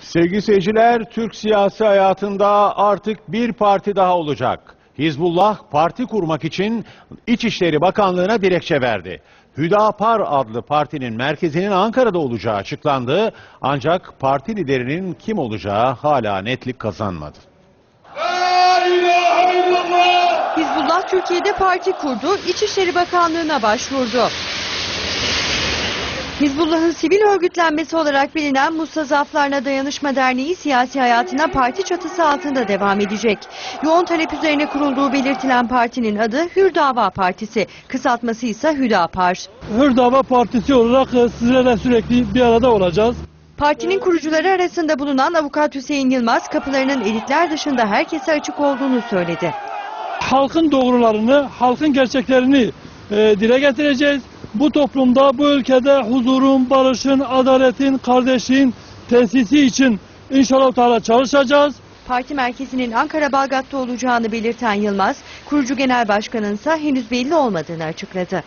Sevgili seyirciler, Türk siyasi hayatında artık bir parti daha olacak. Hizbullah parti kurmak için İçişleri Bakanlığı'na dilekçe verdi. Hüdapar adlı partinin merkezinin Ankara'da olacağı açıklandı. Ancak parti liderinin kim olacağı hala netlik kazanmadı. Hizbullah Türkiye'de parti kurdu, İçişleri Bakanlığı'na başvurdu. Hizbullah'ın sivil örgütlenmesi olarak bilinen Mustazaflarına Dayanışma Derneği siyasi hayatına parti çatısı altında devam edecek. Yoğun talep üzerine kurulduğu belirtilen partinin adı Hür Dava Partisi, kısaltması ise Hüdapar. Hür Dava Partisi olarak e, sizlerle sürekli bir arada olacağız. Partinin kurucuları arasında bulunan avukat Hüseyin Yılmaz kapılarının elitler dışında herkese açık olduğunu söyledi. Halkın doğrularını, halkın gerçeklerini e, dile getireceğiz. Bu toplumda, bu ülkede huzurun, barışın, adaletin, kardeşliğin tesisi için inşallah Teala çalışacağız. Parti merkezinin Ankara Balgat'ta olacağını belirten Yılmaz, kurucu genel başkanın ise henüz belli olmadığını açıkladı.